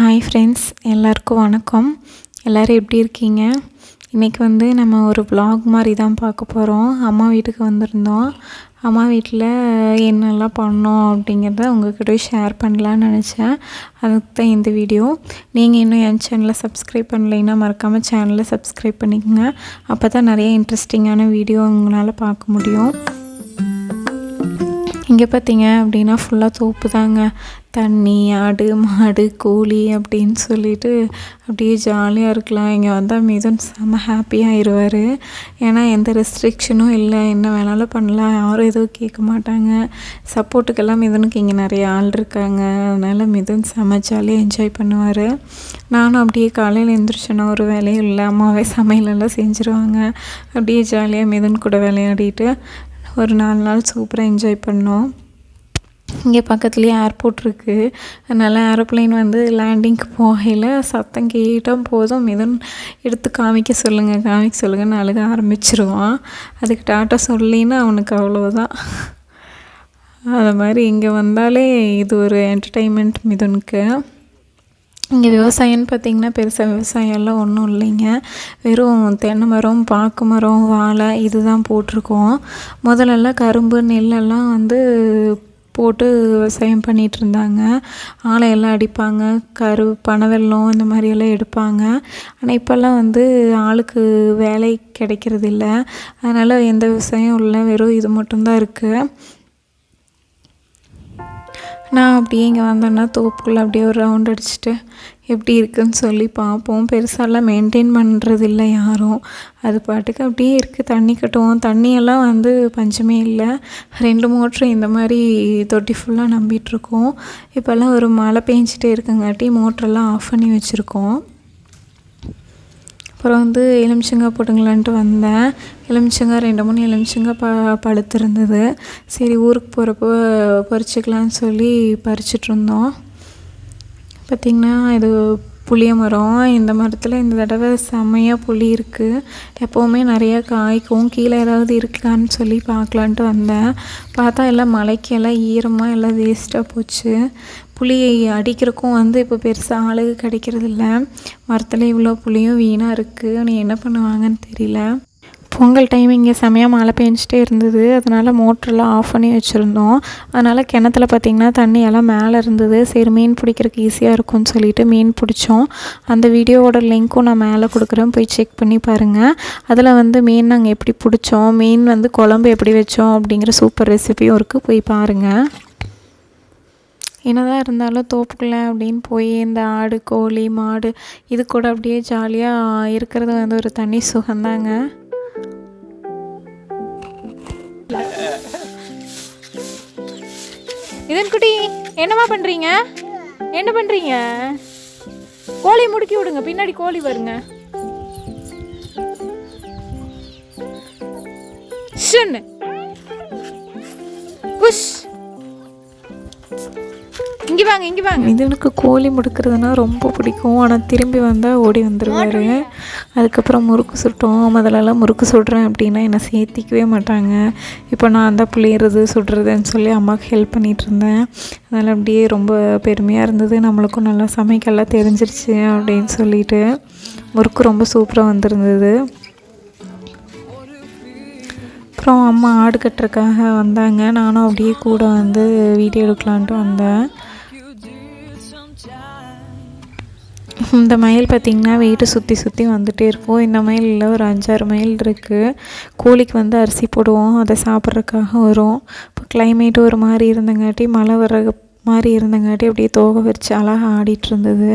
Hi friends எல்லாருக்கும் வணக்கம். எல்லோரும் எப்படி இருக்கீங்க? இன்றைக்கி வந்து நம்ம ஒரு ப்ளாக் மாதிரி தான் பார்க்க போகிறோம் அம்மா வீட்டுக்கு வந்திருந்தோம். அம்மா வீட்டில் என்னெல்லாம் பண்ணோம் அப்படிங்கிறத உங்கள்கிட்ட ஷேர் பண்ணலான்னு நினச்சேன். அதுக்கு தான் இந்த வீடியோ நீங்கள் இன்னும் என் சேனலை சப்ஸ்கிரைப் பண்ணலைன்னா மறக்காமல் சேனலை சப்ஸ்கிரைப் பண்ணிக்கோங்க. அப்போ தான் நிறைய இன்ட்ரெஸ்டிங்கான வீடியோ உங்களால் பார்க்க முடியும். இங்கே பார்த்தீங்க அப்படின்னா ஃபுல்லாக தோப்பு தாங்க. தண்ணி ஆடு மாடு கோழி அப்படின்னு சொல்லிட்டு அப்படியே ஜாலியாக இருக்கலாம். இங்கே வந்தால் மிதுன் செம்ம ஹாப்பியாகிடுவார் ஏன்னா எந்த ரெஸ்ட்ரிக்ஷனும் இல்லை. என்ன வேணாலும் பண்ணலாம். யாரும் எதுவும் கேட்க மாட்டாங்க. சப்போர்ட்டுக்கெல்லாம் மிதுனுக்கு இங்கே நிறைய ஆள் இருக்காங்க. அதனால் மிதுன் செம்ம ஜாலியாக என்ஜாய் பண்ணுவார். நானும் அப்படியே காலையில் எழுந்திரிச்சோன்னா ஒரு வேலையும் இல்லை. அம்மாவே சமையலெல்லாம் செஞ்சுருவாங்க. அப்படியே ஜாலியாக மிதுன் கூட விளையாடிட்டு ஒரு நாலு நாள் சூப்பராக என்ஜாய் பண்ணோம். இங்கே பக்கத்துலேயே ஏர்போர்ட் இருக்குது அதனால் ஏரோப்ளேன் வந்து லேண்டிங்க்கு போகையில் சத்தம் கேட்டால் போதும். மிதன் எடுத்து காமிக்க சொல்லுங்கள் காமிக்க சொல்லுங்கன்னு அழுக ஆரம்பிச்சிருவான். அதுக்கு டாட்டா சொல்லின்னா அவனுக்கு அவ்வளோதான் அது மாதிரி இங்கே வந்தாலே இது ஒரு என்டர்டெயின்மெண்ட் மிதுனுக்கு. இங்கே விவசாயம்னு பார்த்திங்கன்னா பெருசாக விவசாயம்லாம் ஒன்றும் இல்லைங்க. வெறும் தென்னை மரம் பாக்கு மரம் வாழை இது தான் போட்டிருக்கோம் முதலெல்லாம் கரும்பு நெல்லெல்லாம் வந்து போட்டு விவசாயம் பண்ணிகிட்டு இருந்தாங்க ஆளை எல்லாம் அடிப்பாங்க. கரு பனவெல்லம் இந்த மாதிரியெல்லாம் எடுப்பாங்க. ஆனால் இப்போல்லாம் வந்து ஆளுக்கு வேலை கிடைக்கிறதில்ல. அதனால் எந்த விவசாயம் இல்லை வெறும் இது மட்டும்தான் இருக்குது அப்படியே இங்கே வந்தோன்னா தோப்புக்குள்ளே அப்படியே ஒரு ரவுண்ட் அடிச்சுட்டு எப்படி இருக்குன்னு சொல்லி பார்ப்போம். பெருசாலாம் மெயின்டைன் பண்ணுறது இல்லை யாரும். அது பாட்டுக்கு அப்படியே இருக்குது தண்ணி கட்டுவோம். தண்ணியெல்லாம் வந்து பஞ்சமே இல்லை. ரெண்டு மோட்ரு இந்த மாதிரி தொட்டி ஃபுல்லாக நம்பிகிட்ருக்கோம் இப்போல்லாம் ஒரு மழை பெஞ்சிட்டே இருக்குங்காட்டி மோட்ரெல்லாம் ஆஃப் பண்ணி வச்சுருக்கோம். அப்புறம் வந்து எலுமிச்சங்காய் போட்டுங்களான்ட்டு வந்தேன். எலுமிச்சங்காய் ரெண்டு மூணு எலுமிச்சங்காய் ப பழுத்திருந்தது. சரி ஊருக்கு போகிறப்போ பறிச்சுக்கலான்னு சொல்லி பறிச்சிட்ருந்தோம் பார்த்திங்கன்னா இது புளிய மரம் இந்த மரத்தில் இந்த தடவை செம்மையாக புளி இருக்குது எப்போவுமே நிறையா காய்க்கும். கீழே ஏதாவது இருக்கான்னு சொல்லி பார்க்கலான்ட்டு வந்தேன். பார்த்தா எல்லாம் மலைக்கு எல்லாம் ஈரமாக எல்லாம் வேஸ்ட்டாக போச்சு. புளி அடிக்கிறக்கும் வந்து இப்போ பெருசாக ஆளுக கிடைக்கிறதில்ல. மரத்தில் இவ்வளோ புளியும் வீணாக இருக்குது நீ என்ன பண்ணுவாங்கன்னு தெரியல. பொங்கல் டைம் இங்கே செமையாக மழை பெஞ்சிட்டே இருந்தது. அதனால் மோட்ரெல்லாம் ஆஃப் பண்ணி வச்சுருந்தோம். அதனால் கிணத்துல பார்த்திங்கன்னா தண்ணியெல்லாம் மேலே இருந்தது. சரி மீன் பிடிக்கிறதுக்கு ஈஸியாக இருக்கும்னு சொல்லிட்டு மீன் பிடிச்சோம். அந்த வீடியோவோட லிங்க்கும் நான் மேலே கொடுக்குறேன். போய் செக் பண்ணி பாருங்கள் அதில் வந்து மீன் நாங்கள் எப்படி பிடிச்சோம் மீன் வந்து குழம்பு எப்படி வச்சோம் அப்படிங்கிற சூப்பர் ரெசிபியும் இருக்குது போய் பாருங்கள் என்னதான் இருந்தாலும் தோப்புக்குள்ளே அப்படின்னு போய் இந்த ஆடு கோழி மாடு இது கூட அப்படியே ஜாலியாக இருக்கிறது வந்து ஒரு தனி சுகந்தாங்க இதன் குட்டி என்னம்மா பண்ணுறீங்க என்ன பண்ணுறீங்க கோழி முடுக்கி விடுங்க பின்னாடி கோழி வருங்க. ஷுன்னு. குஷ். இங்கே வாங்க இங்கே வாங்க. இது எனக்கு கோழி முடுக்கிறதுனா ரொம்ப பிடிக்கும். ஆனால் திரும்பி வந்தால் ஓடி வந்துடுவார் அதுக்கப்புறம் முறுக்கு சுட்டோம். முதல்லலாம் முறுக்கு சுடுறேன் அப்படின்னா என்னை சேர்த்திக்கவே மாட்டாங்க. இப்போ நான் தான் புளியறது சுடுறதுன்னு சொல்லி அம்மாவுக்கு ஹெல்ப் பண்ணிகிட்டு இருந்தேன். அதனால் அப்படியே ரொம்ப பெருமையாக இருந்தது. நம்மளுக்கும் நல்லா சமைக்கலாம் தெரிஞ்சிருச்சு அப்படின்னு சொல்லிட்டு முறுக்கு ரொம்ப சூப்பராக வந்திருந்தது. அப்புறம் அம்மா ஆடு கட்டுறதுக்காக வந்தாங்க. நானும் அப்படியே கூட வந்து வீடியோ எடுக்கலான்ட்டு வந்தேன். இந்த மயில் பார்த்திங்கன்னா வீட்டை சுற்றி சுற்றி வந்துகிட்டே இருக்கும். இந்த மயிலில் ஒரு அஞ்சாறு மயில் இருக்குது கோழிக்கு வந்து அரிசி போடுவோம். அதை சாப்பிட்றதுக்காக வரும். இப்போ கிளைமேட்டு ஒரு மாதிரி இருந்தங்காட்டி மழை வர்ற மாதிரி இருந்தங்காட்டி அப்படியே தோகை வச்சு அழகாக ஆடிட்டு இருந்தது.